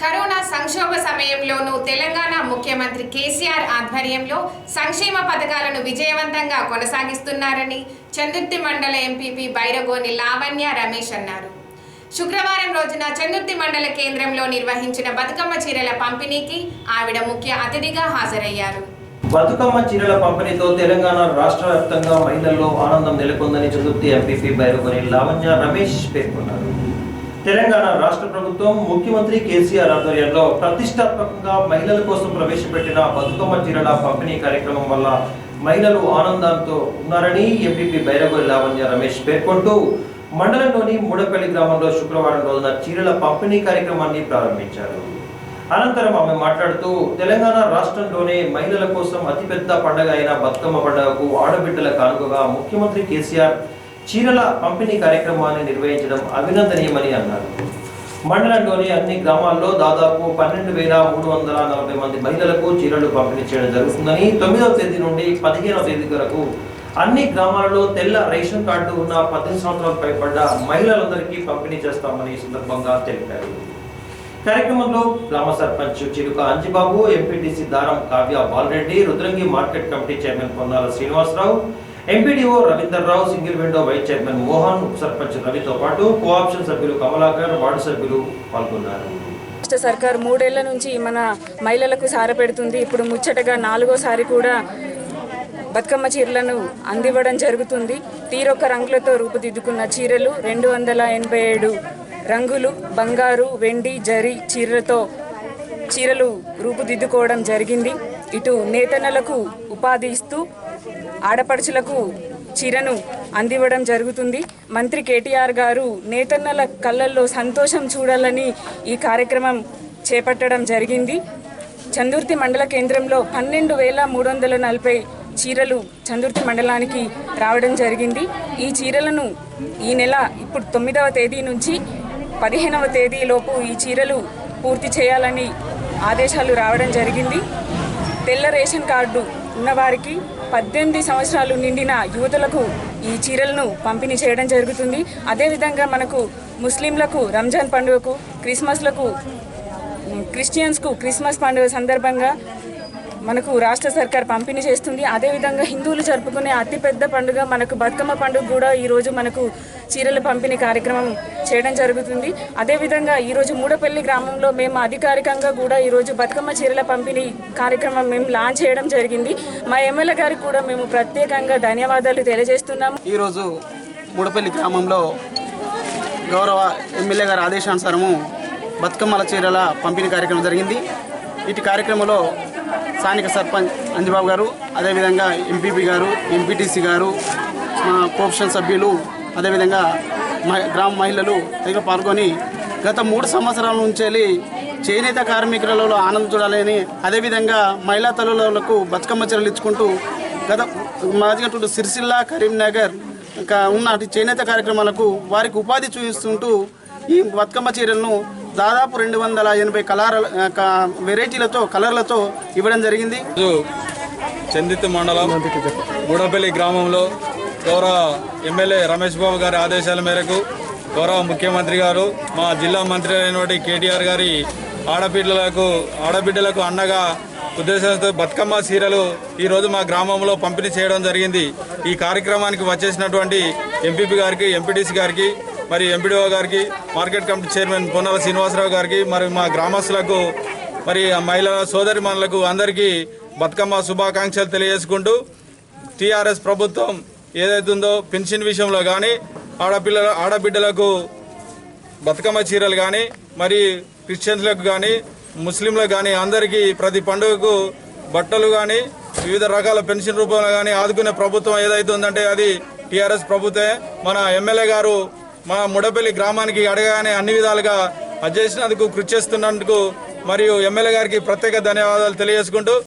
Corona సంక్షోభ సమయంలోనూ తెలంగాణ ముఖ్యమంత్రి కేసీఆర్ ఆధ్వర్యంలో సంక్షేమ పథకాలను విజయవంతంగా కొనసాగిస్తున్నారని చందుర్తి మండల ఎంపీపీ బైరగోని లావణ్య రమేష్ అన్నారు. శుక్రవారం రోజున చందుర్తి మండల కేంద్రంలో నిర్వహించిన బతుకమ్మ చీరల పంపిణీకి ఆవిడ ముఖ్య అతిథిగా హాజరయ్యారు. బతుకమ్మ చీరల పంపిణీతో తెలంగాణ రాష్ట్ర వ్యాప్తంగా మహిళల్లో ఆనందం నెలకొందని చతుర్థి ఎంపీపీ బైరగొని లావణ్య రమేష్ పేర్కొన్నారు. తెలంగాణ రాష్ట్ర ప్రభుత్వం ముఖ్యమంత్రి కేసీఆర్ ఆధ్వర్యంలో ప్రతిష్టాత్మకంగా మహిళల కోసం ప్రవేశపెట్టిన బతుకమ్మ చీరల పంపిణీ కార్యక్రమం వల్ల మహిళలు ఆనందంతో ఉన్నారని ఎంపీపీ బైరగొని లావణ్య రమేష్ పేర్కొంటూ మండలంలోని మూడపల్లి గ్రామంలో శుక్రవారం రోజున చీరల పంపిణీ కార్యక్రమాన్ని ప్రారంభించారు. అనంతరం ఆమె మాట్లాడుతూ తెలంగాణ రాష్ట్రంలోనే మహిళల కోసం అతిపెద్ద పండగ అయిన బతుకమ్మ పండుగకు ఆడబిడ్డల కానుకగా ముఖ్యమంత్రి కేసీఆర్ చీరల పంపిణీ కార్యక్రమాన్ని నిర్వహించడం అభినందనీయమని అన్నారు. మండలంలోని అన్ని గ్రామాల్లో దాదాపు పన్నెండు వేల మూడు వందల నలభై మంది మహిళలకు చీరలు పంపిణీ చేయడం జరుగుతుందని తొమ్మిదవ తేదీ నుండి పదిహేనవ తేదీ వరకు అన్ని గ్రామాలలో తెల్ల రేషన్ కార్డు ఉన్న పద్దెనిమిది సంవత్సరాలు పైబడ్డ మహిళలందరికీ పంపిణీ చేస్తామని సందర్భంగా తెలిపారు. కార్యక్రమంలో గ్రామ sarpanch Chiluka Anjibabu MPTC Daram Kavya Balareddy Rudrangi market committee chairman Ponnala Srinivasa Rao MPDO Ravinder Rao single window vice chairman Mohan ఉప సర్పంచ్ రవితో పాటు కోఆప్షన్ సభ్యులు కమలాకర్ వార్డు సభ్యులు పాల్గొన్నారు. రాష్ట్ర సర్కార్ మూడేళ్ళ నుంచి మన మహిళలకు సార పెడుతుంది. ఇప్పుడు ముచ్చటగా నాలుగోసారి కూడా బతుకమ్మ చీరలను అందివ్వడం జరుగుతుంది. తీరొక్క రంగులతో రూపుదిద్దుకున్న చీరలు రెండు వందల ఎనభై ఏడు రంగులు బంగారు వెండి జరి చీరలతో చీరలు రూపుదిద్దుకోవడం జరిగింది. ఇటు నేతన్నలకు ఉపాధి ఇస్తూ ఆడపడుచులకు చీరను అందివ్వడం జరుగుతుంది. మంత్రి కేటీఆర్ గారు నేతన్నల కళ్ళల్లో సంతోషం చూడాలని ఈ కార్యక్రమం చేపట్టడం జరిగింది. చందుర్తి మండల కేంద్రంలో పన్నెండు వేల మూడు వందల నలభై చీరలు చందుర్తి మండలానికి రావడం జరిగింది. ఈ చీరలను ఈ నెల ఇప్పుడు తొమ్మిదవ తేదీ నుంచి పదిహేనవ తేదీలోపు ఈ చీరలు పూర్తి చేయాలని ఆదేశాలు రావడం జరిగింది. తెల్ల రేషన్ కార్డు ఉన్నవారికి పద్దెనిమిది సంవత్సరాలు నిండిన యువతులకు ఈ చీరలను పంపిణీ చేయడం జరుగుతుంది. అదేవిధంగా మనకు ముస్లింలకు రంజాన్ పండుగకు క్రిస్మస్లకు క్రిస్టియన్స్కు క్రిస్మస్ పండుగ సందర్భంగా మనకు రాష్ట్ర సర్కార్ పంపిణీ చేస్తుంది. అదేవిధంగా హిందువులు జరుపుకునే అతిపెద్ద పండుగ మనకు బతుకమ్మ పండుగ కూడా ఈరోజు మనకు చీరల పంపిణీ కార్యక్రమం చేయడం జరుగుతుంది. అదేవిధంగా ఈరోజు మూడపల్లి గ్రామంలో మేము అధికారికంగా కూడా ఈరోజు బతుకమ్మ చీరల పంపిణీ కార్యక్రమం మేము లాంచ్ చేయడం జరిగింది. మా ఎమ్మెల్యే గారికి కూడా మేము ప్రత్యేకంగా ధన్యవాదాలు తెలియజేస్తున్నాము. ఈరోజు మూడపల్లి గ్రామంలో గౌరవ ఎమ్మెల్యే గారి ఆదేశానుసారము బతుకమ్మల చీరల పంపిణీ కార్యక్రమం జరిగింది. ఇటు కార్యక్రమంలో స్థానిక సర్పంచ్ అంజబాబు గారు అదేవిధంగా ఎంపీపీ గారు ఎంపీటీసీ గారు మా కోఆప్షన్ సభ్యులు అదేవిధంగా మహి- గ్రామ మహిళలు దగ్గర పాల్గొని గత మూడు సంవత్సరాల నుంచి చేనేత కార్మికులలో ఆనందం చూడాలని అదేవిధంగా మహిళా తల్లులకు బతుకమ్మ చీరలు ఇచ్చుకుంటూ గత మాదిగట్టు సిరిసిల్ల కరీంనగర్ ఇంకా ఉన్న చేనేత కార్యక్రమాలకు వారికి ఉపాధి చూపిస్తుంటూ ఈ బతుకమ్మ చీరలను దాదాపు రెండు వందల ఎనభై కలర్ వెరైటీలతో కలర్లతో ఇవ్వడం జరిగింది. చందిత్ మండలం గూడపల్లి గ్రామంలో గౌరవ ఎమ్మెల్యే రమేష్ బాబు గారి ఆదేశాల మేరకు గౌరవ ముఖ్యమంత్రి గారు మా జిల్లా మంత్రి అయినటువంటి కేటీఆర్ గారి ఆడబిడ్డలకు ఆడబిడ్డలకు అన్నగా ఉద్దేశంతో బతుకమ్మ సీరలు ఈరోజు మా గ్రామంలో పంపిణీ చేయడం జరిగింది. ఈ కార్యక్రమానికి వచ్చేసినటువంటి ఎంపీపీ గారికి ఎంపీటీసీ గారికి మరి ఎంపీడీఓ గారికి market committee chairman Ponnala Srinivasa Rao గారికి మరి మా గ్రామస్తులకు మరి మహిళల సోదరి మనులకు అందరికీ బతుకమ్మ శుభాకాంక్షలు తెలియజేసుకుంటూ టీఆర్ఎస్ ప్రభుత్వం ఏదైతుందో పెన్షన్ విషయంలో కానీ ఆడపిల్లల ఆడబిడ్డలకు బతుకమ్మ చీరలు కానీ మరి క్రిస్టియన్స్లకు కానీ ముస్లింలకు కానీ అందరికీ ప్రతి పండుగకు బట్టలు కానీ వివిధ రకాల పెన్షన్ రూపంలో కానీ ఆదుకునే ప్రభుత్వం ఏదైతే ఉందంటే అది టీఆర్ఎస్ ప్రభుత్వమే. మన ఎమ్మెల్యే గారు మా ముడపల్లి గ్రామానికి అడగానే అన్ని విధాలుగా అది చేసినందుకు కృషి చేస్తున్నందుకు మరియు ఎమ్మెల్యే గారికి ప్రత్యేక ధన్యవాదాలు తెలియజేసుకుంటూ